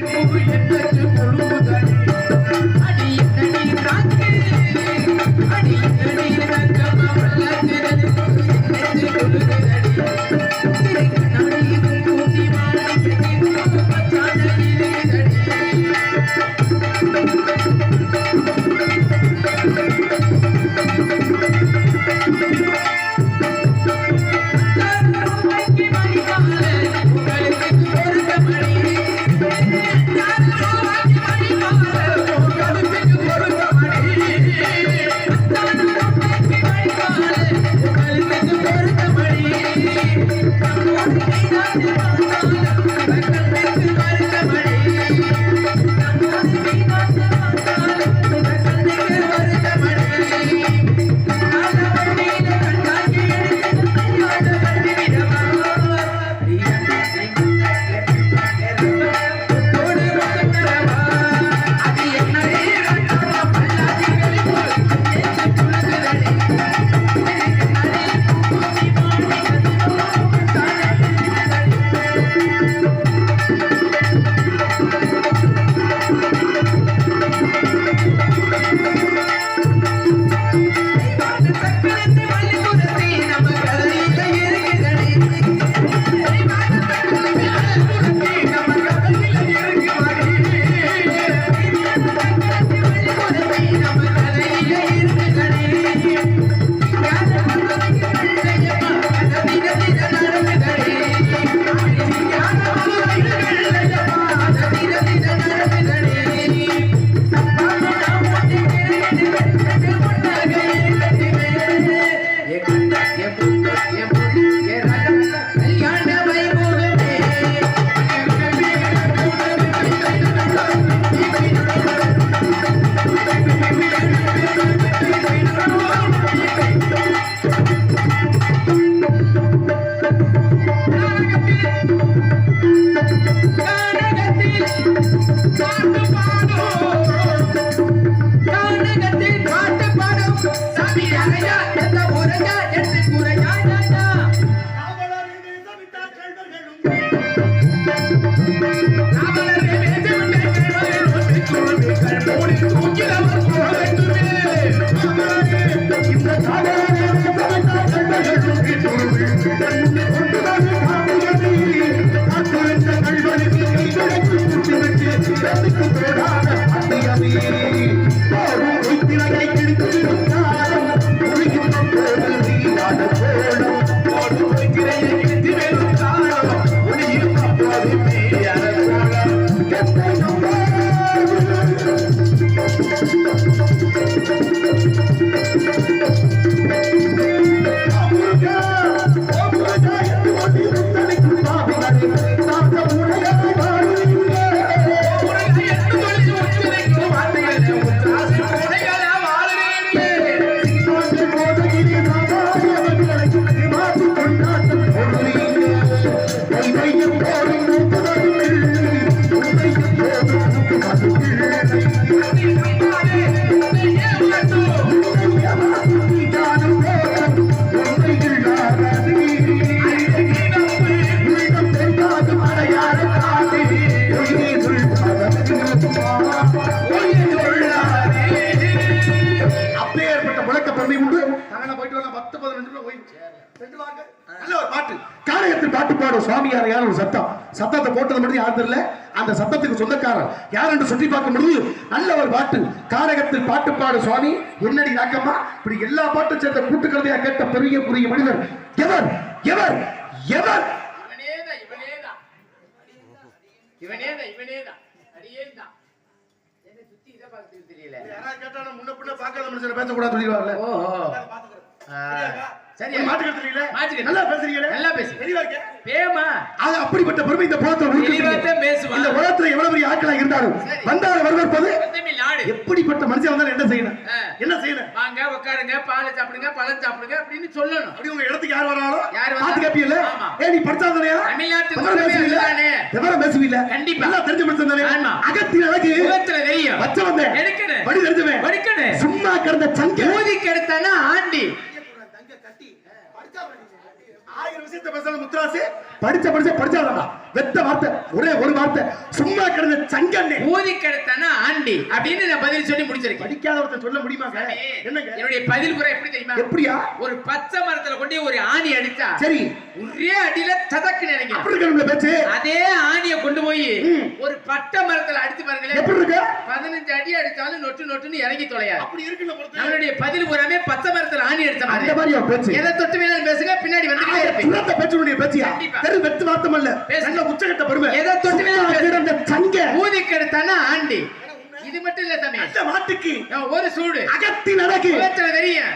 அப்பேற்பட்ட சுவாமியார் யார் ஒரு சத்தம். சத்தத்தை போட்டது மட்டும் யார் தெரியல? அந்த சத்தத்துக்கு சொந்தக்காரர். யார் என்று சுற்றி பார்க்க முடியும் நல்ல ஒரு பாட்டு காரகத்தில் பாட்டு பாடும் சுவாமி என்னடி நாக்கம்மா? இப்படி எல்லா பாட்டும் சேர்ந்த கூட்டுக்கதையா கேட்ட பெரிய புரிய மனிதர். எவர்? எவர்? எவர்? இவனேதான் இவனேதான். அடியேதான் என்ன சுத்தி இதை தெரியல. யாராவது கேட்டா முன்ன பின்ன பார்க்காத மனுஷனை பேசக்கூடாது சொல்லிடுவார்ல. ஓஹோ. சரி மாட்டுக்கிறது தெரியல மாட்டுக்கிறது. நல்லா பேசுறீங்களே நல்லா பேசு. தெளிவா இருக்கே பேமா அது அப்படிப்பட்ட பெருமை இந்த புலத்துல தெளிவாத்தான் இருக்கு. பேசுவான். இந்த உலகத்துல எவ்வளவு பெரிய ஆட்களா இருந்தாலும். வந்தாலும் வரவேற்பது எப்படிப்பட்ட மனுஷன் வந்தாலும் என்ன செய்யணும். என்ன செய்யணும் வாங்க உட்காருங்க பாலை சாப்பிடுங்க பழம் சாப்பிடுங்க அப்படின்னு சொல்லணும் அப்படி உங்க இடத்துக்கு யார் வராலும் யார்? பார்த்து கேப்பீல்ல. ஏ நீ படிச்சாதானயா தமிழ்நாட்டு விவரம் குடிமே பேசுவீல்ல அதுதானே. விவரம் பேசுவீல்ல கண்டிப்பா. நல்லா தெரிஞ்ச மனுஷன் தானே. அகத்தின் அழகு முகத்துல தெரியும் வச்ச வந்தேன் எடுக்கணும். படி தெரிஞ்சவன் படிக்கணும். சும்மா கிடந்த சங்க ஊதி கெடுத்தானா ஆண்டி ஆயிரம் விஷயத்தை பேசணும் முத்துராசு படிச்ச படிச்ச படிச்சாதான் வெத்த வார்த்தை ஒரே ஒரு வார்த்தை. சும்மா கிடந்த சங்கண்ணே. ஊதி கெடுத்தானா ஆண்டி அப்படின்னு நான் பதில் சொல்லி முடிச்சிருக்கேன். படிக்காத ஒருத்தன் சொல்ல முடியுமாங்க என்னங்க? என்னுடைய பதில் புறம் எப்படி தெரியுமா? எப்படியா? ஒரு பச்சை மரத்துல கொண்டு ஒரு ஆணி அடிச்சா சரி. ஒரே அடியில ததக்கு நினைக்கிறேன். அப்படி பேச்சு. அதே ஆணிய கொண்டு போய். ஒரு பட்டை மரத்துல அடிச்சு பாருங்களேன். எப்படி இருக்கு? பதினஞ்சு அடி அடிச்சாலும் நொட்டு நொட்டுன்னு இறங்கி தொலையாது. அப்படி பொறுத்து. நம்மளுடைய பதில் புறாமே பச்சை மரத்துல ஆணி அடிச்ச மாதிரி. மாதிரியா பேச்சு. எதை தொட்டு வேணாலும் பேசுங்க பின்னாடி சுரத்த பேச்சுடைய பேச்சியா? வெத்து வார்த்தம் அல்ல. பேசு. நல்ல உச்சகட்ட பெருமை. எதை தொட்டு வேணாலும் சும்மா பேசு. கிடந்த சங்க. ஊதி கெடுத்தானா ஆண்டி இது மட்டும் இல்ல தம்பி. அந்த மாட்டுக்கு. ஒரு சூடு. அகத்தின் அழகு. முகத்துல தெரியும்?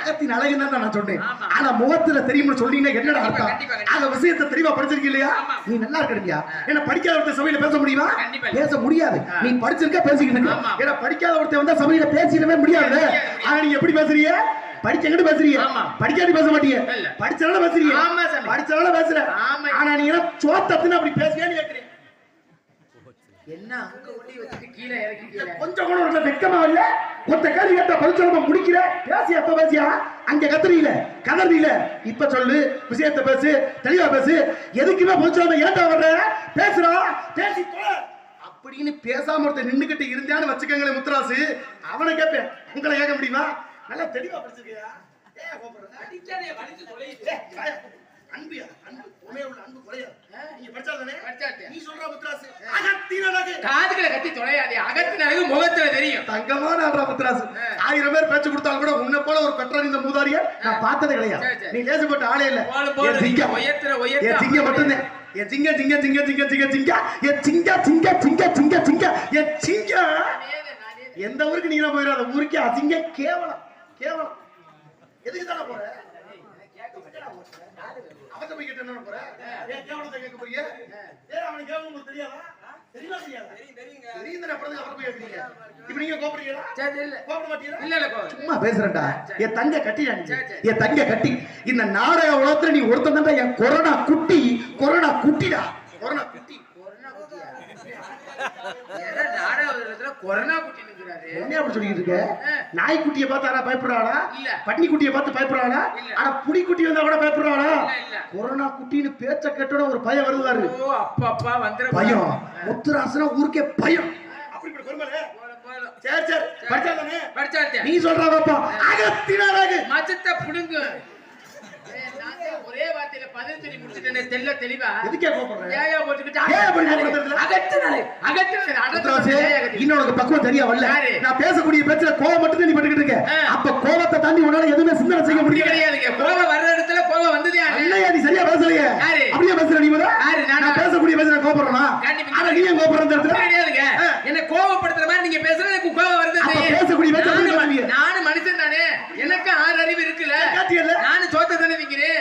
அகத்தின் தான் நான் சொன்னேன். ஆனா முகத்துல தெரியும்னு சொன்னீங்கன்னா என்னடா அர்த்தம். அந்த விஷயத்தை தெளிவா படிச்சிருக்கீங்க இல்லையா. நீ நல்லா இருக்கணும்யா ஏன்னா படிக்காத ஒருத்தன் சபையில பேச முடியுமா. பேச முடியாது. நீ படிச்சிருக்க பேசிக்கிட்டு. ஏன்னா படிக்காத ஒருத்தன் வந்தா சபையில பேசிடவே முடியாது. ஆனா நீங்க எப்படி பேசுறீங்க? படிச்சங்கிட்டு பேசுறீங்க? ஆமா. படிக்காட்டி பேச மாட்டீங்க. இல்ல. படிச்சனால பேசுறீங்க. ஆமா சாமி. படிச்சனால பேசுற. ஆமா. ஆனா நீங்க சோத்தத்துன்னு அப்படி பேசுவியான்னு கேக்குறீங்க. என்ன? அங்க ஒளி வச்சுட்டு கீழே இறக்கிட்டீங்க கொஞ்சம் கூட உனக்கு வெக்கமா இல்ல? ஒத்த கேள்வி கேட்ட பதில் சொல்ல முடிக்கிற பேசி எப்ப பேசியா? அங்க கத்துறீல கதறீல. இப்ப சொல்லு விஷயத்த பேசு தெளிவா பேசு. எதுக்குமே பதில் சொல்லாம ஏன்டா வர்ற? பேசுறா பேசி. அப்படின்னு பேசாம ஒருத்தன் நின்னுகிட்டு இருந்தான்னு வச்சுக்கங்களேன் முத்துராசு. அவனை கேட்பேன் உங்களை கேட்க முடியுமா? நல்லா தெளிவா படிச்சிருக்கியா. அன்புயா? அன்பு உண்மையா உள்ள அன்பு குறையாது நீங்க படிச்சாதானே. நீ சொல்ற முத்துராசு. அகத்தின் அழகு காதுகளை கட்டி தொலையாதே அகத்தின் அழகு முகத்துல தெரியும். தங்கமான ஆடுறா முத்துராசு. ஆ. ஆயிரம் பேர் பேச்சு கொடுத்தாலும் கூட உன்னை போல ஒரு கற்றறிந்த இந்த மூதாரிய நான் பார்த்ததே கிடையாது. நீ லேசப்பட்ட ஆளே இல்ல. சிங்கம். உயர்த்துற உயர்த்த. என் சிங்கம் மட்டும்தான். என் சிங்க சிங்க சிங்க சிங்க சிங்க சிங்க. என் சிங்க சிங்க சிங்க சிங்க சிங்க. என் சிங்கம் எந்த ஊருக்கு நீங்க போயிடாத ஊருக்கே அசிங்க கேவலம். கேவலம். எதுக்கு தானே போற? அவத்த போய் கேட்டு என்ன போற? ஏன் கேவலத்தை கேட்க போறீங்க ஏன் அவனுக்கு கேவலம் உங்களுக்கு தெரியாதா? தெரியுமா தெரியாதா? தெரியும் தானே அப்புறம் போய் கேட்கறீங்க? இப்ப நீங்க கோபப்படுறீங்களா? சரி இல்ல. கோபப்பட மாட்டீங்களா? இல்ல இல்ல கோ- சும்மா பேசுறேன்டா. என் தங்க சரி. என் தங்க கட்டி. இந்த நாடக உலகத்துல நீ ஒருத்தன் தான்டா என் கொரோனா குட்டி. கொரோனா குட்டிடா. கொரோனா குட்டி. கொரோனா கொரோனா குட்டி. என்ன அப்படி சொல்லிட்டு இருக்க. நாய்க்குட்டியை பார்த்து யாரா பயப்படுறாளா. பன்னி குட்டியை பார்த்து பயப்படுறாளா. ஆனா புடி குட்டி வந்தா கூட பயப்படுறாளா. கொரோனா குட்டின்னு பேச்ச கேட்டோட ஒரு பயம் வருவாரு அப்பா, அப்பா, வந்துட பயம். முத்துராசனா ஊருக்கே பயம். சரி சரி? நீ சொல்றாப்பா அகத்தினாராக மச்சத்தை புடுங்கு. ஒரே வார்த்தையில பதில் சொல்லி முடிச்சிட்டேனே, தெள்ள தெளிவா எதுக்கே கோபப்படுற ஏயா போட்டுக்கிட்டு ஏயா உனக்கு பக்குவம் தெரிய வரல யாரு? நான் பேசக்கூடிய பேச்சுல கோவம் மட்டும் நீ பட்டுக்கிட்டு இருக்க. அப்ப கோவத்தை தாண்டி உன்னால எதுவுமே சிந்தனை செய்ய முடியல கிடையாதுங்க. கோபம் வர்ற இடத்துல கோபம் வந்ததே. இல்லையா நீ சரியா பேசலையே? அப்படியே பேசுற நீ முத? யாரு? நானா? பேசக்கூடிய பேசுற கோபப்படுறா. ஆனா நீ ஏன் கோபப்படுற இடத்துல கிடையாதுங்க. என்னை கோபப்படுத்துற மாதிரி நீங்க பேசுறது எனக்கு செய்யும். பேசக்கூடிய நானும் மனுஷன் தானே. எனக்கு ஆறு அறிவு இருக்குல்ல. நானும் சோத்த தானே விக்கிறேன்?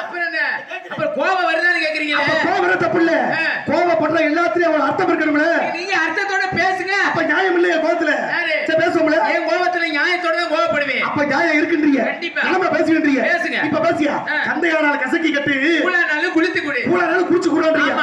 அப்புறம் என்ன? அப்புறம் கோபம் வருதான்னு கேக்குறீங்களே. அப்ப கோபம் தப்பு இல்ல. கோபப்படுற எல்லாத்துலயும் அவன் அர்த்தம் இருக்கணும்ல. நீங்க அர்த்தத்தோட பேசுங்க. அப்ப நியாயம் இல்லையா கோபத்துல? சரி பேசுவோம்ல. என் கோபத்துல நியாயத்தோட தான் கோபப்படுவேன். அப்ப நியாயம் இருக்குன்றீங்க. கண்டிப்பா. நம்ம பேசுகின்றீங்க பேசுங்க. இப்ப பேசியா. கந்தையானால் கசக்கி கட்டு கூழானாலும் குளித்து குடி. நாள் குடிச்சு கூடான்றீங்க.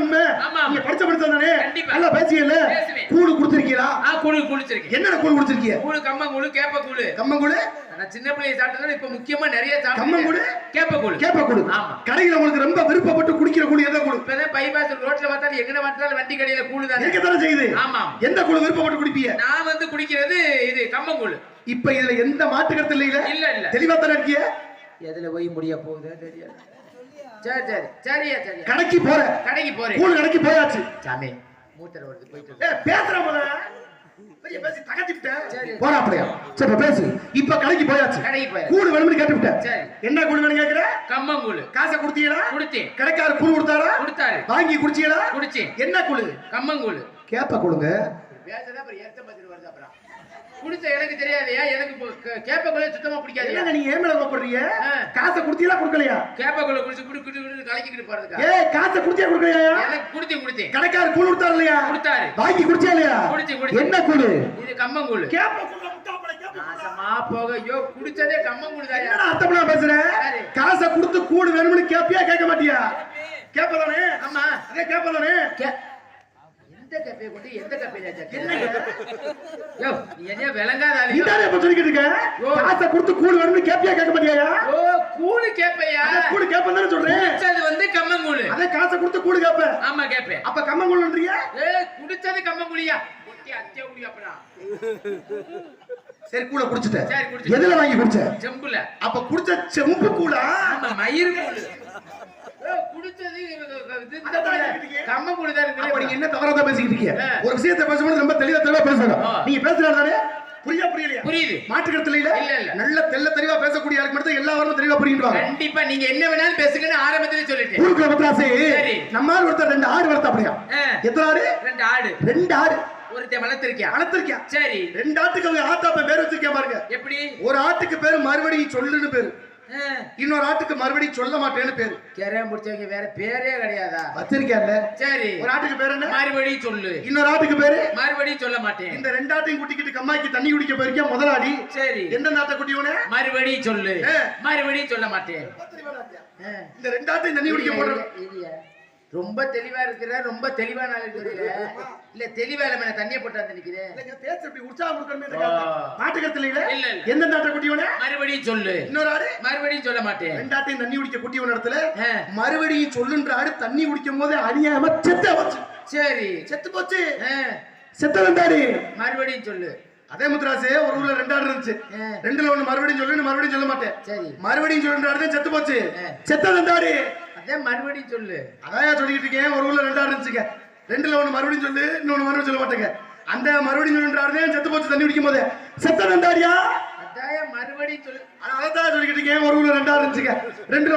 உண்மை. நீங்க படிச்ச படிச்ச தானே? கண்டிப்பா. நல்லா பேசியல பேசுவேன். கூடு குடுத்திருக்கீங்களா ஆ கூழு குளிச்சிருக்கேன் கூடு குடிச்சிருக்கீங்க கூழு கம்ம கூழு கேப்ப கூழு கம்மங்கூடு நான் சின்ன பிள்ளைய சாப்பிட்டதால இப்ப முக்கியமா நிறைய கம்மங்கூழு? சாப்பிட்டேன் கேப்ப கூழு கேப்ப கூடு ஆமா. கடையில உங்களுக்கு ரொம்ப விருப்பப்பட்டு குடிக்கிற கூடு எந்த கூடு இப்பதான் பைபாஸ் ரோட்ல பார்த்தாலும் எங்கன பார்த்தாலும் வண்டி கடையில கூழு தானே. இருக்கத்தானே செய்யுது? ஆமா எந்த கூடு விருப்பப்பட்டு குடிப்பீங்க? நான் வந்து குடிக்கிறது இது கம்மங்கூழு. இப்ப இதுல எந்த மாற்று கருத்து இல்ல இல்ல இல்ல. தெளிவா தானே இருக்கீங்க எதுல போய் முடிய போகுதோ தெரியல சரி சரி. சரியா சரியா. கடைக்கு போற கடைக்கு போறேன். கூடு கடைக்கு போயாச்சு. சாமி மூத்தர் வருது போயிட்டு ஏ பேசுற முத பெரிய பேசி தகச்சிட்டேன் சரி. போறா அப்படியா. சரி இப்ப பேசு. இப்ப கடைக்கு போயாச்சு. கடைக்கு போய் கூடு வேணும்னு கேட்டு விட்டேன் சரி. என்ன கூடு வேணும் கேக்குற? கம்மங்கூழு காசை கொடுத்தீங்களா? குடித்தேன். கடைக்காரர் கூடு கொடுத்தாரா? கொடுத்தாரு. வாங்கி குடிச்சீங்களா? குடிச்சேன். என்ன கூடு? கம்மங்கூழு கேப்ப கொடுங்க. பேசதான் அப்புறம் ஏத்த பதில் வருது அப்புறம். குடிச்ச எனக்கு தெரியாதையா? எனக்கு கேப்பக்குள்ள சுத்தமா பிடிக்காது நீங்க ஏன் மேல கோப்படுறீங்க. காசை கொடுத்தீங்களா கொடுக்கலையா? கேப்பக்குள்ள குடிச்சு குடி குடி குடி கலக்கிக்கிட்டு போறதுக்கா? ஏ காசை கொடுத்தியா கொடுக்கலையா? எனக்கு குடித்தேன் குடித்தேன் கடைக்காரர் கூடு கொடுத்தாரு இல்லையா கொடுத்தாரு. வாங்கி குடிச்சியா இல்லையா? குடிச்சு, குடிச்சு. என்ன கூடு இது கம்மங்கூழு. கேப்ப கூடு முட்டாப்பட கேப்ப கூடு. நாசமா போக. ஐயோ குடிச்சதே கம்மங்கூழு தாயா என்னடா அர்த்தம்லாம் பேசுற? யாரு? காசை கொடுத்து கூடு வேணும்னு கேப்பியா கேட்க மாட்டியா? கேப்பதானே? ஆமா. அதே கேப்பதானே? கே- அந்த கப்பையை கொண்டு எந்த கப்பையில யோ நீ என்ன விளங்காத ஆளு. நீதானே இப்ப சொல்லிக்கிட்டு இருக்க. காசை கொடுத்து கூடு வேணும்னு கேப்பியா கேட்க மாட்டியா ஓ கூழு கேப்பையா? கூடு கேப்பேன் தானே சொல்றேன் குடிச்சது வந்து கம்மங்கூழு. அதே காசை கொடுத்து கூடு கேப்ப ஆமா கேப்பேன். அப்ப கம்மங்கூழ்ன்றிய ஏ குடிச்சது கம்மங்குழியா? குட்டி அத்தியா குழி அப்படா. சரி கூட குடிச்சிட்டேன். சரி, குடிச்சிட்டேன். எதுல வாங்கி குடிச்ச? செம்புல. அப்ப குடிச்ச செம்பு கூடா ஆமா மயிர் கூழு. குடிச்சது தான் அப்ப நீங்க இருக்கு? என்ன தவறாத பேசிக்கிட்டு இருக்கீங்க. ஒரு விஷயத்தை பேசும்போது ரொம்ப தெளிவா தெளிவா பேசணும். நீங்க பேசுறது தானே? புரியா புரியலையா? புரியுது. மாற்றுக்கருத்துல இல்ல இல்ல. நல்ல தெள்ள தெளிவா பேசக்கூடிய ஆளுக்கு மட்டும் எல்லா வாரமும் தெளிவா கண்டிப்பா நீங்க என்ன வேணாலும் பேசுங்கன்னு ஆரம்பத்திலே சொல்லிட்டேன். ஊருக்குள்ள பத்ராசு. நம்ம ஆள் ஒருத்தர் ரெண்டு ஆடு வளர்த்த அப்படியா? எத்தனை ஆடு? ரெண்டு ஆடு. ரெண்டு ஆடு. ஒருத்தன் வளர்த்திருக்கியா? வளர்த்திருக்கியா? சரி. ரெண்டு ஆட்டுக்கு அவங்க ஆத்தாப்ப பேர் வச்சிருக்கேன் பாருங்க. எப்படி? ஒரு ஆட்டுக்கு பேரு மறுபடியும் சொல்லுன்னு பேரு. இன்னொரு ஆட்டுக்கு மறுபடியும் சொல்ல மாட்டேன்னு பேரு. கரையான் பிடிச்சவங்க வேற பேரே கிடையாதா? வச்சிருக்கேன்ல சரி. ஒரு ஆட்டுக்கு பேர் என்ன? மறுபடியும் சொல்லு. இன்னொரு ஆட்டுக்கு பேரு? மறுபடியும் சொல்ல மாட்டேன். இந்த ரெண்டு ஆட்டையும் குட்டிக்கிட்டு கம்மாய்க்கு தண்ணி குடிக்க போயிருக்கேன் முதலாளி? சரி. எந்த நாட்டை குட்டியோனே மறுபடியும் சொல்லு. மறுபடியும் சொல்ல மாட்டேன். இந்த ரெண்டு ஆட்டையும் தண்ணி குடிக்க போடுற இல்லையா? ரொம்ப தெளிவா இருக்கிற ரொம்ப ஆளு தெரியல இல்ல தெளிவா இல்ல தண்ணியை போட்டு நிக்கிறேன். இல்லைங்க, பேச்சு இப்படி உற்சாகம் கொடுக்கணுமே. காலத்துல. நாட்டுக்கத்துல இல்ல. எந்த நாட்டை குட்டியோனே மறுபடியும் சொல்லு. இன்னொரு ஆடு மறுபடியும் சொல்ல மாட்டேன். ரெண்டு ஆட்டையும் தண்ணி குடிக்க குட்டியோன இடத்துல. மறுபடியும் சொல்லுன்ற ஆடு தண்ணி குடிக்கும் போது அநியாயமா செத்த போச்சு. சரி. செத்து போச்சு. செத்த வந்தாரு மறுபடியும் சொல்லு. அதே முத்துராசு ஒரு ஊர்ல ரெண்டு ஆடு இருந்துச்சு. ரெண்டுல ஒண்ணு மறுபடியும் சொல்லு மறுபடியும் சொல்ல மாட்டேன். சரி. மறுபடியும் சொல்லுன்ற ஆடு தான் செத்து போச்சு. செத்த வந்தாரு அதான் மறுபடியும் சொல்லு. அதான் சொல்லிக்கிட்டு இருக்கேன்? ஒரு ஊர்ல ரெண்டு ஆடு இருந்துச்சுங்க. ரெண்டுல ஒண்ணு மறுபடியும் சொல்லு இன்னொன்னு மறுபடியும் சொல்ல மாட்டேங்க. அந்த மறுபடியும் சொல்லுன்ற ஆடு தான் செத்து போச்சு தண்ணி குடிக்கும் போது. செத்த அதான் மறுபடியும் சொல்லு. அதான் சொல்லிக்கிட்டு இருக்கேன். ஒரு ஊர்ல ரெண்டு இருந்துச்சுங்க. ரெண்டுல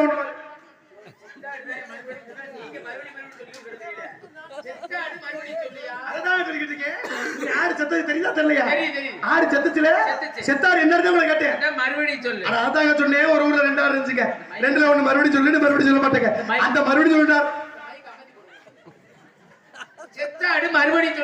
ஒண்ணு மறுபடியும் சொல்லுன்னு மறுபடியும் சொல்ல மாட்டேங்க. அந்த மறுபடியும் சொல்லிட்டார் செத்தாடு மறுபடியும்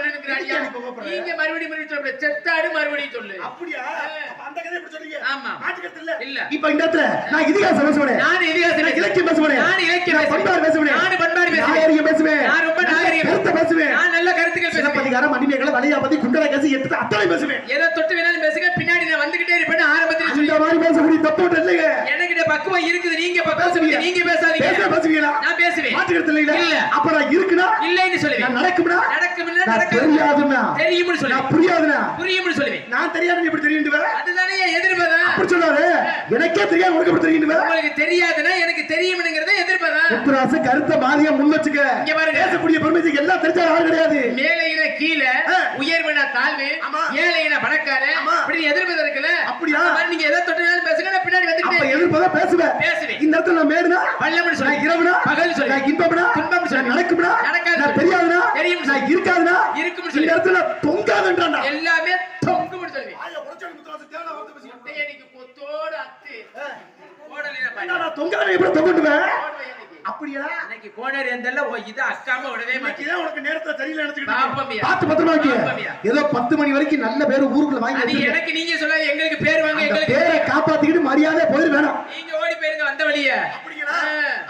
கோவப்படுற? நீங்க மறுபடியும் மறுபடியும் சொல்ல செத்தாடு மறுபடியும் சொல்லு. அப்படியா? அப்ப அந்த கதை எப்படி சொல்றீங்க? ஆமா. மாட்டுக்கட்டு இல்ல? இல்ல. இப்ப இந்த இடத்துல நான் இதிகாசம் பேசுவேன் நான் இதிகாசம் நான் இலக்கியம் பேசுவேன் நான் இலக்கியம் நான் பண்பாடு பேசுவேன் பேசுவேன். நான் பண்பாடு பேசுவேன். நாகரிகம் பேசுவேன். நான் ரொம்ப நாகரிகம் கருத்தை பேசுவேன். நான் நல்ல கருத்துக்கள் பேசுவேன். சிலப்பதிகாரம் மணிமேகலை வலியாபதி குண்டல கேசி எட்டு அத்தனை பேசுவேன். எதை தொட்டு வேணாலும் பேசுங்க. பின்னாடி நான் வந்துகிட்டே இருப்பேன்னு ஆரம்பத்துல சொல்லி அந்த மாதிரி பேசக்கூடிய தப்பு இல்லைங்க எனக்கிட்ட பக்குவம் இருக்குது. நீங்க சொல்லுங்க நீங்க பேச பேசாதீங்க. பேசுவீங்களா? நான் பேசுவேன். மாட்டுக்கட்டு இல்ல இல்ல. அப்ப நான் இருக்குனா இல்லைன்னு சொல்லுவேன். நான் நடக்கும்னா நடக்கும்னா நான் நடக்காது தெரியாதுன்னா தெரியும்னு நான் புரியாதுன்னா புரியும்னு சொல்லுவேன். நான் தெரியாதுன்னு எப்படி தெரியுண்டுவேன் அதுதானே எதிர்ப்பதா அப்படி சொன்னாரு எனக்கே தெரியாது உனக்கு எப்படி உங்களுக்கு தெரியாதுன்னா எனக்கு தெரியும்ங்கிறத எதிர்ப்பதா முத்துராசு கருத்த மாதிரியா முன் வச்சுக்க. இங்க பாருங்க. பேசக்கூடிய பெருமைக்கு எல்லாம் தெரிஞ்ச ஆள் கிடையாது. மேலையின கீழே. உயர்வின தாழ்வு. ஏழையின பணக்கார. இப்படி எதிர்ப்பது இருக்குல்ல? அப்படியா? நீங்க எதை தொட்டுனாலும் பேசுங்க நான் பின்னாடி வந்துட்டே எதிர்ப்பதா பேசுவேன். பேசுவேன். இந்த இடத்துல நான் மேடுனா? பள்ளம்னு சொல்லி இரவுனா? பகல் சொல்லி நான் இன்பம்னா? துன்பம்னு சொல்லி நான் நடக்கும்னா? நடக்காது. சொல்லி. தெரியும்னு நான் சொல்லி. இருக்காதுனா இருக்கும்னு இந்த சொல்லி. இடத்துல தொங்காதுன்றான்டா எல்லாமே தொங்கும்னு சொல்லுவேன் முட்டையை இன்னைக்கு கொத்தோடு அத்து ஓடலையா பாரு. நான் தொங்காத எப்படி தொங்குண்டுவேன் ஓடுவேன் இன்னைக்கு. அப்படியா இன்னைக்கு கோணர் எந்தல்ல ஓ இது அக்காம விடவே மாட்டேன் உனக்கு நேரத்தை தெரியல நினைச்சுக்கிட்டு. பார்த்து பத்திரமா. பாப்பமியா. ஏதோ பத்து மணி வரைக்கும் நல்ல பேரு ஊருக்குள்ள வாங்கி அது. எனக்கு நீங்க சொல்லாது எங்களுக்கு பேர் வாங்க எங்களுக்கு பேரை காப்பாத்திக்கிட்டு மரியாதை போயிரு வேணாம் நீங்க ஓடி போயிருங்க வந்த வழிய அப்படிங்களா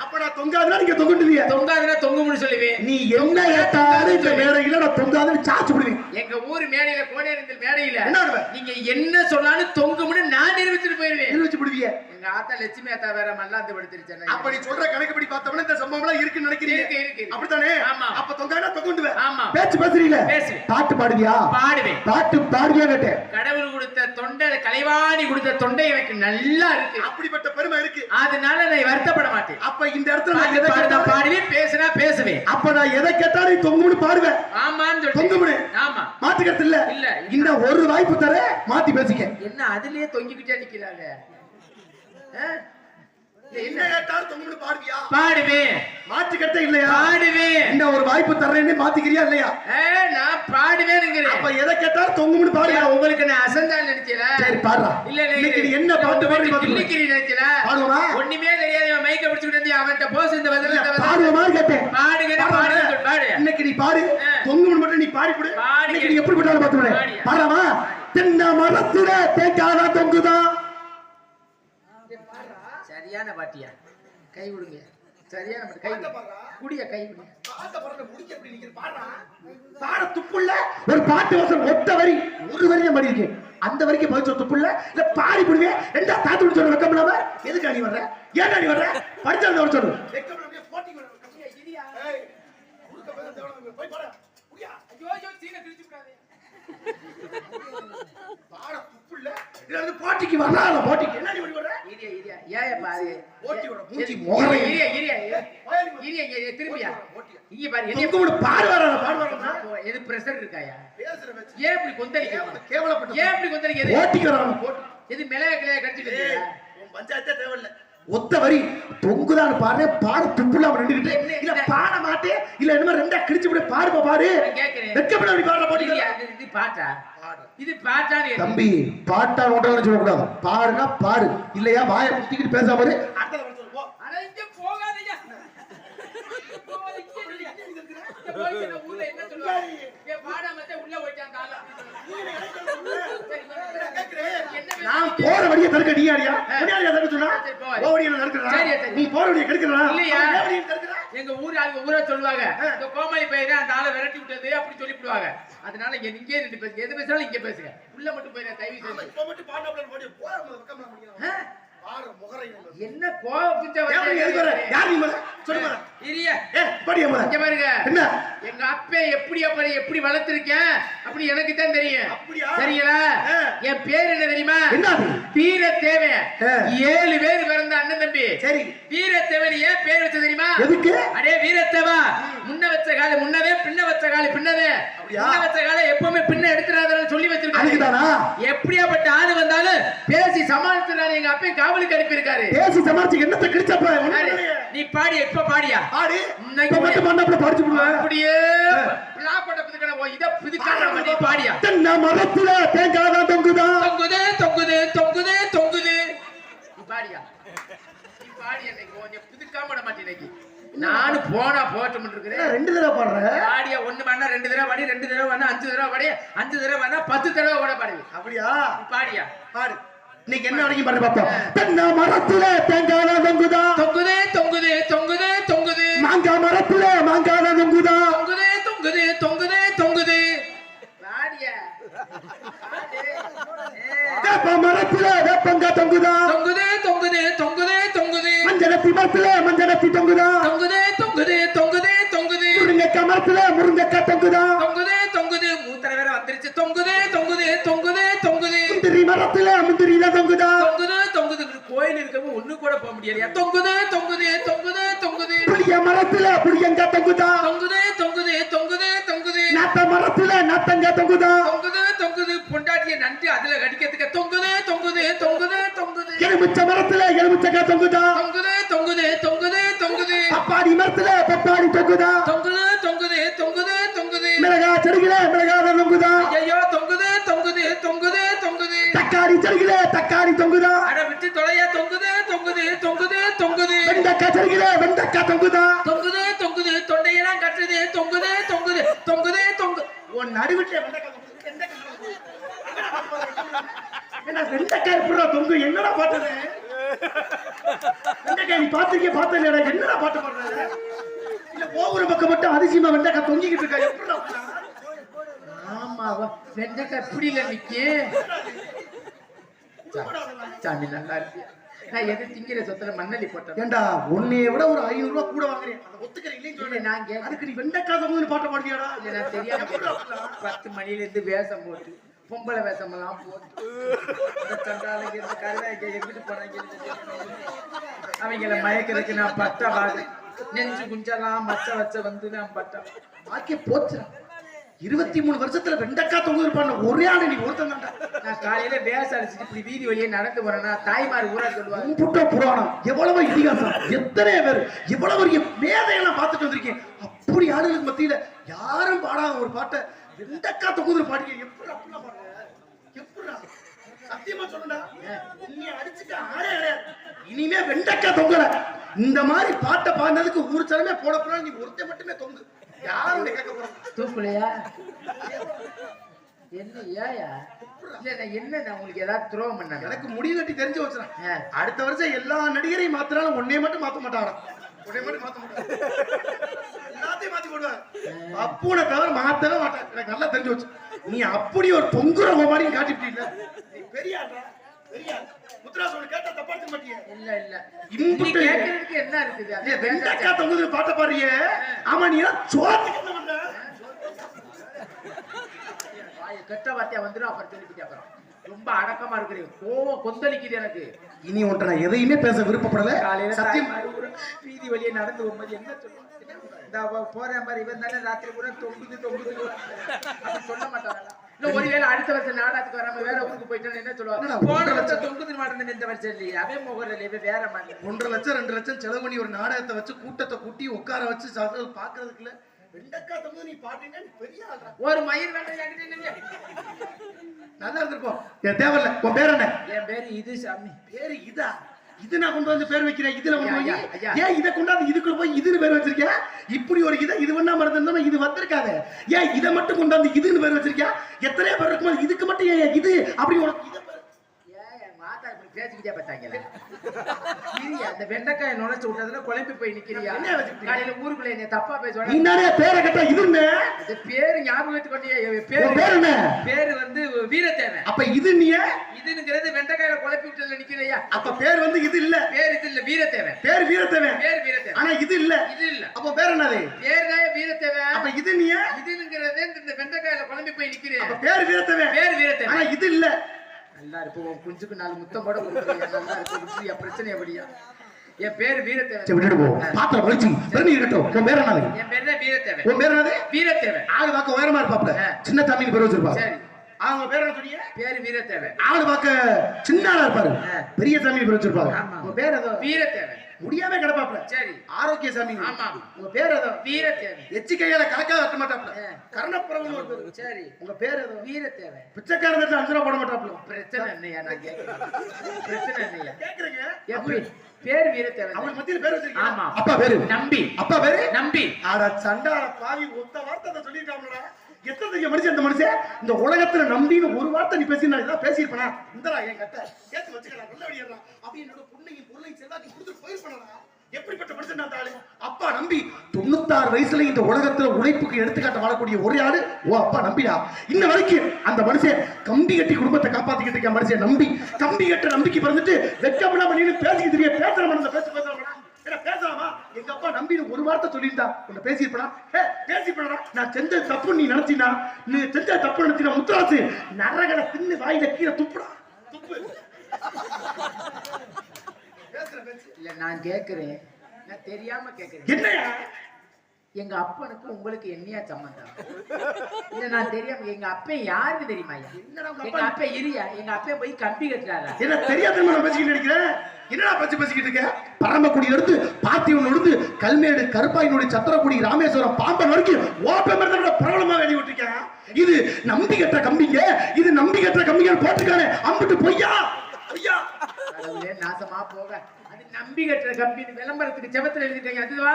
அப்ப நான் தொங்காதுன்னா நீங்க தொங்குண்டுவீங்க தொங்காதுன்னா தொங்கும்னு சொல்லுவேன். நீ என்ன கேட்டாலும் இந்த மேடையில நான் தொங்காதுன்னு சாச்சு விடுவேன் எங்க ஊர் மேடையில கோனேரத்தில் மேடையில என்ன? நீங்க என்ன சொன்னாலும் தொங்கும்னு நான் நிரூபிச்சுட்டு போயிருவேன். வச்சு விடுவீங்க எங்க ஆத்தா லட்சுமி ஆத்தா வேற மல்லாந்து படுத்துருச்சு அப்ப நீ சொல்ற கணக்குப்படி பார்த்தோம்னா இந்த சம்பவம் எல்லாம் இருக்குன்னு நினைக்கிறீங்க. இருக்கு. அப்படித்தானே? ஆமா. அப்ப தொங்கானா தொங்குண்டுவேன் ஆமா. பேச்சு பேசுறீங்களே? பேசுவேன். பாட்டு பாடுவியா? பாடுவேன். பாட்டு பாடுவியா கேட்டேன் கடவுள் கொடுத்த தொண்டை கலைவாணி கொடுத்த தொண்டை எனக்கு நல்லா இருக்கு. அப்படிப்பட்ட பெருமை இருக்கு. அதனால நான் வருத்தப்பட மாட்டேன். அப்ப இந்த இடத்துல நான் எதை பாடுனா பாடுவேன் பேசுனா பேசுவேன். அப்ப நான் எதை கேட்டாலும் நீ தொங்கும்னு பாடுவேன். ஆமான்னு சொல்லிட்டு. தொங்கும்னு. ஆமா. மாத்துக்கிறது இல்ல. இல்ல. இந்த ஒரு வாய்ப்பு தர மாத்தி பேசிக்க. என்ன அதுலயே தொங்கிக்கிட்டே நிக்கிறாங்க என்ன என்ன கேட்டாலும் தொங்கும்னு பாடுவியா? பாடுவேன் மாத்துக்கிறதே இல்லையா? பாடுவேன் இந்த ஒரு வாய்ப்பு தர்றேன்னு மாத்திக்கிறியா இல்லையா? ஏ, நான் பாடுவேனுங்கிறேன் அப்ப எதை கேட்டாலும் பாடுவியா ஏன் உங்களுக்கு நான் அசந்தால் நினைச்சல சரி பாடுறா இல்ல இல்ல என்ன பாட்டு பாடி நினைச்சல பாடுவோமா? ஒண்ணுமே தெரியாது மைக்க பிடிச்சிட்டு வந்து அவன்கிட்ட போஸ் இந்த பதில் பாடுவோமான்னு கேட்டேன். பாடுங்க சொல்லு, பாடு. இன்னைக்கு நீ பாடு. ஆ. தொங்கும்னு மட்டும் நீ பாடி கொடு. பாடி. இன்னைக்கு நீ எப்படி போட்டாலும் பாத்துக்கிறேன் பாடியா. பாடுறாமா தென்னை மரத்துல தேங்காதா தொங்குதான். சரியான பாட்டியா? கை விடுங்க. சரியான பாட்டு. கை. குடிய கை விடுங்க. பாட துப்புள்ள ஒரு பாட்டு வசனம் ஒத்த வரி ஒரு வரி பாடியிருக்கேன். அந்த வரைக்கும் பதில் சொல்ல துப்புள்ள இல்ல பாடி விடுவேன் ரெண்டா தாத்து விட்டு சொல்ல வெக்கம் இல்லாம? எதுக்கு நீ வர்ற? ஏன்டா நீ வர்ற? படிச்சா சொல்லு பாட துப்புள்ள இல்ல வந்து போட்டிக்கு வர்றால போட்டிக்கு. என்ன நீ வர்ற இரியா இரியா. ஏயா பாரு ஓட்டியோட மூஞ்சி இரியா முகரை. இரியா. இரியா இரியா இரியா திரும்பியா. இங்க பாரு என்ன கூட பாடு வர பாடு வரா எது பிரஷர் இருக்காயா? பேசுற வச்சு ஏன் இப்படி கொந்தளிக்க கேவலப்பட்ட ஏன் இப்படி கொந்தளிக்க ஓட்டிக்கு வரான போட்டி. எது மிளகா கிளையா கடிச்சிட்டு? உன் பஞ்சாயத்தே தேவையில்ல. ஒத்த வரி. தொங்குதான் பாரு பாடு. துப்புலாம நின்றுகிட்டு இல்ல பாட மாட்டே இல்ல என்னமா ரெண்டா கிழிச்சு விட பாடுப்பா பாரு. வெக்கப்பட அப்படி பாடுற போட்டி இது இது பாட்டா? இது கேட்டேன். தம்பி பாட்டா நோட்டாலும் சொல்லக்கூடாது. பாடுனா பாடு. இல்லையா வாயை புத்திக்கிட்டு பேசாம நான்? போற வழியை தடுக்க நீ தடுக்க சொன்னா? சரி, போவாரு. போ வழியை தடுக்கிறா. நீ போற வழியை கெடுக்கிறா இல்லையா? எங்க ஊர் ஆளுங்க ஊரா சொல்லுவாங்க இந்த கோமாளி பையன் அந்த ஆளை விரட்டி விட்டது அப்படி சொல்லிவிடுவாங்க. அதனால இங்க இங்கே ரெண்டு பேசுங்க எது பேசினாலும் இங்க பேசுங்க. உள்ள மட்டும் போயிட தயவு செஞ்சு. இப்ப மட்டும் பாடாம போடி போற என்ன வர? யார் நீ மத சொல்லு மத இரியா. ஏ படியா மத இங்க பாருங்க. என்ன? எங்க அப்பே எப்படி அப்படி எப்படி வளர்த்திருக்கேன் அப்படி எனக்கு தான் தெரியும். அப்படியா? சரிங்களா. என் பேர் என்ன தெரியுமா? என்ன? வீர. ஏழு பேர் பிறந்த அண்ணன் தம்பி. சரி. வீர தேவன் ஏன் பேர் வச்ச தெரியுமா? எதுக்கு? அடே வீரத்தேவா முன்ன வச்ச கால முன்னவே பின்ன வச்ச கால பின்னவே? முன்ன வச்ச கால எப்பவுமே பின்ன எடுத்துறாதன்னு சொல்லி வச்சிருக்காரு. அதுக்குதானா? எப்படியாப்பட்ட ஆளு வந்தாலும் பேசி சமாளிச்சுறாரு எங்க அப்பையும் காவலுக்கு அனுப்பியிருக்காரு. பேசி சமாளிச்சு என்னத்தை கிழிச்சப்ப? நீ பாடி இப்ப பாடியா? ஆடி இன்னைக்கு மட்டும் மண்டபத்துல படிச்சு விடுவேன். அப்படியே இத பிதுக்கான பாடியா? தென்னை மரத்துல தேங்காய் தொங்குதா? தொங்குது தொங்குது தொங்குது தொங்குது. நீ பாடியா? நீ பாடி இன்னைக்கு? கொஞ்சம் பிதுக்காம விட மாட்டேன் நானும் போனா போட்டும் இருக்கிறேன். ரெண்டு தடவை பாடுற? பாடியா? ஒண்ணு வேணா ரெண்டு தடவை பாடி ரெண்டு தடவை வேணா அஞ்சு தடவை பாடி அஞ்சு தடவை வேணா பத்து தடவை கூட பாடுவி அப்படியா? பாடியா? பாடு. இன்னைக்கு என்ன வரைக்கும் பாடு பாப்போம். தென்னை மரத்துல தேங்காய் தொங்குதா? தொங்குது தொங்குது தொங்குது தொங்குது. மாங்காய் மரத்துல மாங்காய் தொங்குதா? தொங்குது தொங்குது தொங்குது தொங்குது. வேப்ப மரத்துல வேப்பங்காய் தொங்குதா? தொங்குது தொங்குது தொங்குது தொங்குது. மஞ்சனத்தி மரத்துல மஞ்சனத்தி தொங்குதா? தொங்குது தொங்குது தொங்குது தொங்குது. முருங்கைக்காய் மரத்துல முருங்கைக்காய் தொங்குதா? தொங்குது தொங்குது. மூத்தர வேற வந்துருச்சு. தொங்குது முந்திரியில தொங்குதா தொங்குது தொங்குது கோயில் இருக்கவும் ஒண்ணு கூட போக முடியலையா தொங்குது தொங்குது தொங்குது தொங்குது புளிய மரத்துல புளியங்காய் தொங்குதா தொங்குது தொங்குது தொங்குது தொங்குது நாத்த மரத்துல நாத்தங்காய் தொங்குதா தொங்குது தொங்குது பொண்டாட்டிய நன்றி அதுல கடிக்கிறதுக்கு தொங்குது தொங்குது தொங்குது தொங்குது எலுமிச்ச மரத்துல எலுமிச்சங்காய் தொங்குதா தொங்குது தொங்குது தொங்குது தொங்குது பப்பாளி மரத்துல பப்பாளி தொங்குதா தொங்குது தொங்குது தொங்குது தொங்குது மிளகா செடிகள மிளகாத தொங்குதா ஐயோ தொங்குது தொங்குது தொங்குது தக்காளி செடிகள தக்காளி தொங்குதா? அட விட்டு தொலையா தொங்குது தொங்குது தொங்குது தொங்குது. வெண்டைக்காய் செடிகள வெண்டைக்காய் தொங்குதா? தொங்குது தொங்குது தொண்டையெல்லாம் கட்டுது தொங்குது தொங்குது தொங்குது தொங்கு. உன் நடுவிட்டு வெண்டைக்காய். என்ன எப்படிடா தொங்கு? என்னடா பாட்டுது வெண்டைக்காய் நீ பாத்துக்கே பார்த்தேன் என்னடா பாட்டு பாடுற இல்ல ஒவ்வொரு பக்கம் மட்டும் அதிசயமா வெண்டைக்காய் தொங்கிக்கிட்டு இருக்கா? எப்படிடா பாடுற? ஆமா வெண்டைக்காய் இப்படி இல்ல நிக்கி சாமி நல்லா இருக்கு. நான் எது திங்கிற சொத்துல மண்ணலி போட்டேன் ஏண்டா உன்னைய விட ஒரு ஐநூறு ரூபாய் கூட வாங்குறேன். அதை ஒத்துக்கிறேன் இல்லைன்னு இல்ல, சொல்றேன். நான் கேட்க அதுக்கு நீ வெண்டைக்காய் தொங்குதுன்னு பாட்டு பாடுவியாடா? இல்ல நான் தெரியாம கேட்டேன். பத்து மணில இருந்து வேஷம் போட்டு பொம்பளை வேஷம் எல்லாம் போட்டு போனாங்க அவங்கள மயக்கிறதுக்கு நான் பட்ட பாடு நெஞ்சு குஞ்செல்லாம் மச்ச வச்ச வந்து நான் பட்டேன் பாக்கிய போச்சுடா. இருபத்தி மூணு வருஷத்துல வெண்டைக்காய் தொங்குது இருப்பான் ஒரே ஆளு நீ ஒருத்தன் தான்டா. நான் காலையில வேஷம் அடிச்சுட்டு இப்படி வீதி வழியே நடந்து போறேன்னா தாய்மார் ஊரா சொல்லுவாங்க. கும்பிட்ட புராணம் எவ்வளவு இதிகாசம் எத்தனை பேர் எவ்வளவு மேதையெல்லாம் பார்த்துட்டு வந்திருக்கேன் அப்படி ஆளுகளுக்கு மத்தியில யாரும் பாடாத ஒரு பாட்டை வெண்டைக்காய் தொங்குது பாடுங்க எப்படி அப்படிலாம் பாடுற? எப்படிடா சத்தியமா சொல்லுடா. நீ அடிச்சுட்டு ஆளே கிடையாது. இனிமே வெண்டைக்காய் தொங்கல. இந்த மாதிரி பாட்டை பாடினதுக்கு ஊர் சனமே போட போனா நீ ஒருத்தன் மட்டுமே தொங்கு. யாரும் கேட்க போறாங்க தூக்குலையா? என்ன ஏயா இல்ல நான் என்ன நான் உங்களுக்கு ஏதாவது துரோகம் பண்ண எனக்கு முடிவு கட்டி தெரிஞ்சு வச்சுறேன். அடுத்த வருஷம் எல்லா நடிகரையும் மாத்தினாலும் உன்னைய மட்டும் மாத்த மாட்டாடா உன்னை மட்டும் மாத்த மாட்டாங்க எல்லாத்தையும் மாத்தி போடுவார். அப்பூனை தவிர மாத்தவே மாட்டான். எனக்கு நல்லா தெரிஞ்சு வச்சு நீ அப்படி ஒரு தொங்குற மாதிரி காட்டிட்டீங்க நீ பெரிய முத்ரா சொல்லு கேட்டா தப்பா எடுத்துக்க மாட்டியே. இல்ல இல்ல. நீ இம்புட்டு கேட்கறதுக்கு என்ன இருக்குது? அதே வெண்டைக்கா தொங்குது பாட்ட பாருயே ஆமா நீ எல்லாம் சோத்துக்கு என்ன பண்ற வாயை கெட்ட வார்த்தையா வந்துடும் அப்புறம் திருப்பிட்டு அப்புறம் ரொம்ப அடக்கமா இருக்கிறீங்க கோவம் கொந்தளிக்குது எனக்கு. இனி ஒன்றை நான் எதையுமே பேச விருப்பப்படல. காலையில சத்தியம். வீதி வழியே நடந்து போகும்போது என்ன சொல்லுவாங்க இந்த போற மாதிரி இவன் தானே ராத்திரி கூட தொங்குது தொங்குது. சொல்ல மாட்டாங்களா இல்ல ஒருவேளை அடுத்த வருஷம் நாடகத்துக்கு வராம வேற ஊருக்கு போயிட்டான்னு என்ன சொல்லுவாங்க? போன வருஷம் மாட்டேன் இந்த வருஷம் இல்லையே அவன் முகரில் வேற மாதிரி. ஒன்றரை லட்சம் ரெண்டு லட்சம் செலவு பண்ணி ஒரு நாடகத்தை வச்சு கூட்டத்தை கூட்டி உட்கார வச்சு பாக்குறதுக்குள்ள வெண்டைக்கா தொங்குது நீ பாட்டீங்கன்னா பெரிய ஒரு மயிர் வேண்டாம். நல்லா இருந்திருப்போம் என் தேவையில்ல உன் பேர் என்ன? என் பேரு இது சாமி. பேரு இதா? இது நான் கொண்டு வந்து பேர் வைக்கிறேன் இதுல கொண்டு போய். ஏன் இதை கொண்டாந்து இதுக்குள்ள போய் இதுன்னு பேர் வச்சிருக்கேன் இப்படி ஒரு இதை இது வேணா மறந்துருந்தா இது வந்திருக்காத. ஏன் இதை மட்டும் கொண்டாந்து இதுன்னு பேர் வச்சிருக்கியா? எத்தனையோ பேர் இருக்கும்போது இதுக்கு மட்டும் ஏன் இது? அப்படி உனக்கு இதை பேர் ஏன் என் மாதா இப்படி பேசிக்கிட்டே பார்த்தாங்கல்ல? இரியா, அந்த வெண்டைக்காயை நுழைச்சு விட்டதுல குழம்பி போய் நிக்கிறியா? என்ன? காலையில ஊருக்குள்ள என்னை தப்பா பேசுவாங்க நானே பேரை கேட்டா இதுன்னு? அது பேரு ஞாபகத்துக்கு கொண்டே உன் பேரு பேர் என்ன? பேரு வந்து வீரத்தேவன். அப்ப இது நீ? இதுங்கிறது வெண்டைக்காயில குழப்பி விட்டதுல நிக்கிறையா? அப்ப பேர் வந்து இது இல்ல. பேர் இது இல்ல வீரத்தேவன். பேர் வீரத்தவன். பேர் வீரத்தேவன். ஆனா இது இல்ல. இது இல்ல. அப்ப பேர் என்னது? பேர் தான் வீரத்தேவன். அப்ப இது நீ? இதுங்கிறது இந்த வெண்டைக்காயில குழம்பி போய் நிக்கிறேன் பேர் வீரத்தவன். பேர் வீரத்தேவன். ஆனா இது இல்ல. நல்லா இருப்போம். உன் குஞ்சுக்கு நாலு முத்தம் போட நல்லா இருக்க விட்டுறியா பிரச்சனை எப்படியா? என் பேர் வீரத்தேவன். விட்டுட்டு போ. பாத்திரம் வலிச்சு. பெருமை இருக்கட்டும் உன் பேர் என்னது? என் பேர் தான் வீரத்தேவன். உன் பேர் என்னது? வீரத்தேவன். ஆளு பார்க்க உயரமா இருப்பாப்ல. சின்ன தம்பின்னு பேர் வச்சிருப்பா சரி. அவங்க பேர் என்ன சொன்னீங்க? பேர் வீரத்தேவன். ஆளு பார்க்க சின்ன ஆளா இருப்பாரு. பெரிய சாமி பேர் வச்சிருப்பாங்க ஆமா. உங்க பேர் ஏதோ? வீரத்தேவன். முடியாம கிடப்பாப்ல. சரி. ஆரோக்கிய சாமி ஆமா. உங்க பேர் ஏதோ வீரத்தேவன். எச்சி கையால காக்கா கட்ட மாட்டாப்ல. ஆ. கர்ணப்புறம்னு ஒரு. சரி. உங்க பேர் ஏதோ வீரத்தேவன். பிச்சைக்காரன் தட்டுல அஞ்சு ரூபா போட மாட்டாப்ல. பிரச்சனை என்னையா நான் கேட்கிறேன் பிரச்சனை என்னையா கேக்குறீங்க? எப்படி? பேர் வீரத்தேவன். அவர் மத்தியில பேர் வச்சிருக்கீங்க. ஆமா. அப்பா பேரு? நம்பி. அப்பா பேரு? நம்பி. ஆட சண்டால பாவி ஒத்த வார்த்தை அதை சொல்லியிருக்காங்களா எத்தனை மனுஷன் அந்த மனுஷன் இந்த உலகத்துல நம்பின்னு ஒரு வார்த்தை நீ பேசி நான் இதான் பேசியிருப்பேனா? இந்தரா என் கட்ட. சேர்த்து வச்சுக்கலாம் நல்ல வழியா அப்படி என்னோட பொண்ணையும் பொருளையும் செல்லாக்கி கொடுத்து போயிருப்பா எப்படிப்பட்ட மனுஷன் அந்த ஆளு? அப்பா நம்பி தொண்ணூத்தாறு வயசுல இந்த உலகத்துல உழைப்புக்கு எடுத்துக்காட்ட வாழக்கூடிய ஒரே ஆளு ஓ அப்பா நம்பிடா. இன்ன வரைக்கும் அந்த மனுஷன் கம்பி கட்டி குடும்பத்தை காப்பாத்திக்கிட்டு இருக்க மனுஷன் நம்பி. கம்பி கட்ட நம்பிக்கை பிறந்துட்டு வெக்கப்படாம நீ பேசிக்கிட்டு பேசுற மனுஷன் பேச பேசுறாங்களா என்ன எங்க அப்பா நம்பி ஒரு வார்த்தை சொல்லியிருந்தா. உன்னை பேசியிருப்பா ஏ பேசிப்படா நான் செஞ்சது தப்பு நீ நினைச்சினா நீ செஞ்ச தப்பு நினைச்சினா முத்துராசு நரகட தின்னு வாயில கீழே துப்புடா. துப்பு. இல்ல நான் கேக்குறேன். நான் தெரியாம கேக்குறேன். என்னையா? எங்க அப்பனுக்கு உங்களுக்கு என்னையா சம்பந்தம்? இல்ல நான் தெரியாம எங்க அப்பன் யாருக்கு தெரியுமா என்னடா எங்க அப்பா? இரியா? எங்க அப்பன் போய் கம்பி கட்டுறாரா? என்ன தெரியாத நான் பேசிக்கிட்டு இருக்கிறேன்? என்னடா பேச்சு பேசிக்கிட்டு இருக்க? பரமக்குடி எடுத்து பாத்தியவன் எடுத்து கல்மேடு கருப்பாயினுடைய சத்திரக்குடி ராமேஸ்வரம் பாம்பன் வரைக்கும் ஓப்பம் இருந்த பிரபலமா வெளிய விட்டுருக்கேன். இது நம்பி கட்ட கம்பிங்க. இது நம்பி கட்ட கம்பிங்க போட்டுக்கானே அம்பிட்டு பொய்யா? கடவுளே நாசமா போக அது நம்பி கட்டுற கம்பின்னு விளம்பரத்துக்கு செவத்துல எழுதிருக்காங்க அதுவா?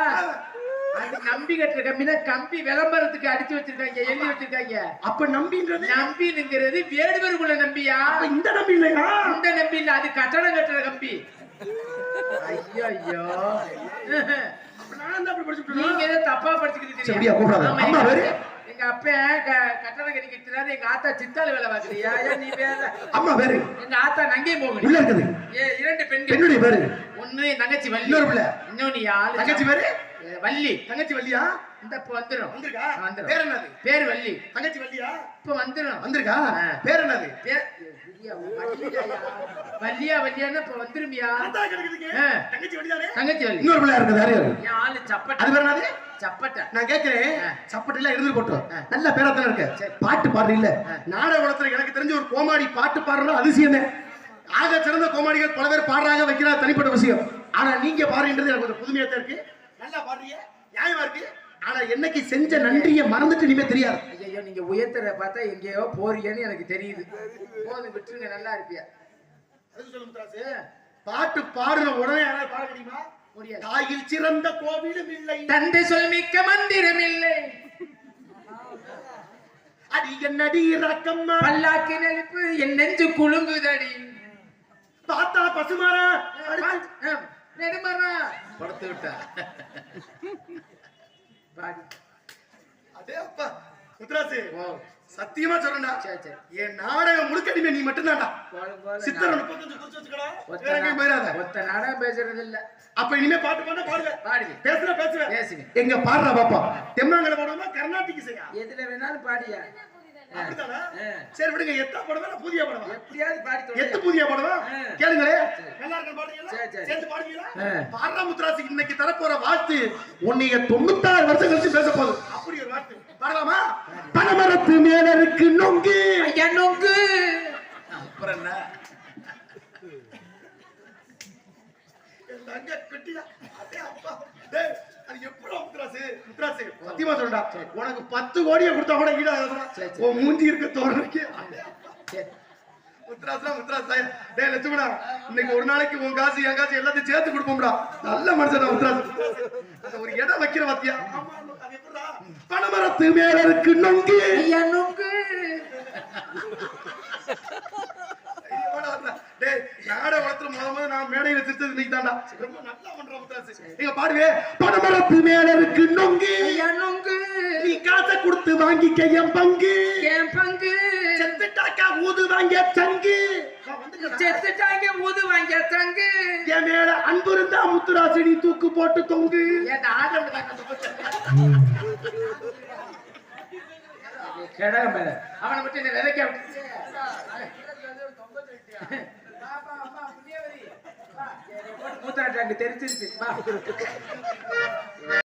அது நம்பி கட்டுற கம்பினா கம்பி விளம்பரத்துக்கு அடிச்சு வச்சிருக்காங்க எழுதி வச்சிருக்காங்க. அப்ப நம்பின்றது? நம்பினுங்கிறது வேடுவருக்குள்ள நம்பியா? அப்ப இந்த நம்பி இல்லையா? இந்த நம்பி இல்ல அது கட்டடம் கட்டுற கம்பி. ஐயோ ஐயோ. அப்ப நீங்க. ஏதோ தப்பா படிச்சுக்கிட்டு எங்க- வேறு? எங்க அப்பன் க- கட்டடம் கட்டிக்கிட்டு எங்க ஆத்தா சித்தாள் வேலை பாக்குறியா நீ வேற. அம்மா பேரு எங்க ஆத்தா நங்கை போகணும் உள்ள இருக்குது. இரண்டு பெண்கள். பெண்ணுடைய பேரு? ஒண்ணு தங்கச்சி வள்ளி. இன்னொன்னு யாழ் தங்கச்சி பேரு? வள்ளி. தங்கச்சி வள்ளியா? இந்த இப்ப வந்துரும். வந்திருக்கா? வந்துரும். பேர் என்னது? பேர் வள்ளி. தங்கச்சி வள்ளியா? இப்ப வந்துரும். வந்திருக்கா. பேர் என்னது? வள்ளியா, வள்ளியான்னா இப்ப வந்துருமியா. தங்கச்சி வள்ளியானே தங்கச்சி வள்ளி. இன்னொரு பிள்ளை இருக்குது யாரு யாரு? என் ஆளு சப்பட்ட. அது பேர் என்னது? சப்பட்ட. நான் கேட்கிறேன். ஆ. சப்பட்டில இருந்து போட்டோம். நல்ல பேரா தானே இருக்க. பாட்டு பாடுற இல்ல ஆ. நாடக உலகத்துல எனக்கு தெரிஞ்ச ஒரு கோமாடி பாட்டு பாடுறது அதிசயம் ஆக சிறந்த கோமாடிகள் பல பேர் பாடுறாங்க வைக்கிறா தனிப்பட்ட விஷயம். ஆனா நீங்க பாடுறீன்றது எனக்கு கொஞ்சம் புதுமையா தான் இருக்கு. நல்லா பாடுறீங்க நியாயமா இருக்கு? ஆனா என்னைக்கு செஞ்ச நன்றியை மறந்துட்டு இனிமே தெரியாது. ஐயோ நீங்க உயர்த்தற பார்த்தா எங்கேயோ போறீங்கன்னு எனக்கு தெரியுது. போதும் விட்டுருங்க நல்லா இருப்பியா. பாட்டு பாடுன உடனே யாராவது பாட முடியுமா? முடியாது. தாயில் சிறந்த கோவிலும் இல்லை. தந்தை சொல் மிக்க மந்திரம் இல்லை. அடி என்னடி ரக்கம்மா பல்லாக்கி நெருப்பு என் நெஞ்சு குலுங்குதடி. பார்த்தா பசுமாரா நெடுமரா படுத்து விட்டா பாடி. அதே அப்பா முத்துராசு சத்தியமா சரி என் நாடகம் முழுக்க இனிமே நீ மட்டும்தான்டா. போல போல சித்தர் முப்பத்தஞ்சு குறிச்சு வச்சுக்கடா. ஒத்த நாடகம் பேசுறது இல்ல அப்ப இனிமே பாட்டு பாட பாடுவேன். பாடுங்க. பேசுற பேசுவேன் பேசுங்க. எங்க பாடுறா பாப்பா. தெம்மாங்கல பாடுவோமா? கர்நாடிக் இசையா எதுல வேணாலும் பாடியா. சரி விடுங்க எத்தா படமா புதிய படமா? எப்படியாவது பாடி எத்து. புதிய படமா. கேளுங்களே. நல்லா இருக்கும் பாடுறீங்களா? சரி, சரி. சேர்ந்து பாடுவீங்களா. பாடுறா முத்துராசி இன்னைக்கு தரப்போற வாழ்த்து உன்னைய தொண்ணூத்தாறு வருஷம் கழிச்சு பேச போகுது. அப்படி ஒரு வாழ்த்து. பாடலாமா? பனமரத்து மேல இருக்கு நொங்கு. ஐயா நொங்கு. அப்புறம் என்ன? என் தங்க குட்டியா? அதே அப்பா. டேய் அது எப்படி முத்ராசு முத்ராசு சத்தியமா சொல்றா உனக்கு பத்து கோடியை கொடுத்தா கூட சரி. உன் மூஞ்சி இருக்க முத்ராசுலாம் முத்ராசு தாயா டேய் லட்சுமணா இன்னைக்கு ஒரு நாளைக்கு உன் காசு என் காசு எல்லாத்தையும் சேர்த்து கொடுப்போம்டா. நல்ல மனுஷன் அந்த ஒரு இடம் வைக்கிற வாத்தியா ஆமா, அது எப்படிடா? பனமரத்து மேல இருக்கு நொங்கு. நொங்கு ஐயோடா வந்தா. டேய், நாடகத்துல முத முத நான் மேடையில சிரிச்சது இன்னைக்கு தான்டா. ரொம்ப நல்லா பண்ற முத்துராசு. எங்க பாடுவே, பனமரத்து மேல இருக்கு நொங்கு. நொங்கு நீ காசை கொடுத்து வாங்கிக்க என் பங்கு. என் பங்கு செத்துட்டாக்கா ஊது வாங்கிய சங்கு. வா, வந்துக்கடா. செத்துட்டாங்க ஊது வாங்க தங்கு என் மேல அன்பு இருந்தா முத்துராசு நீ தூக்கு போட்டு தொங்கு ஏன் ஆட்டம் கிடக மேல அவனை மட்டும் இந்த விதைக்க மூத்தாட்டாங்க தெரிச்சிருச்சு.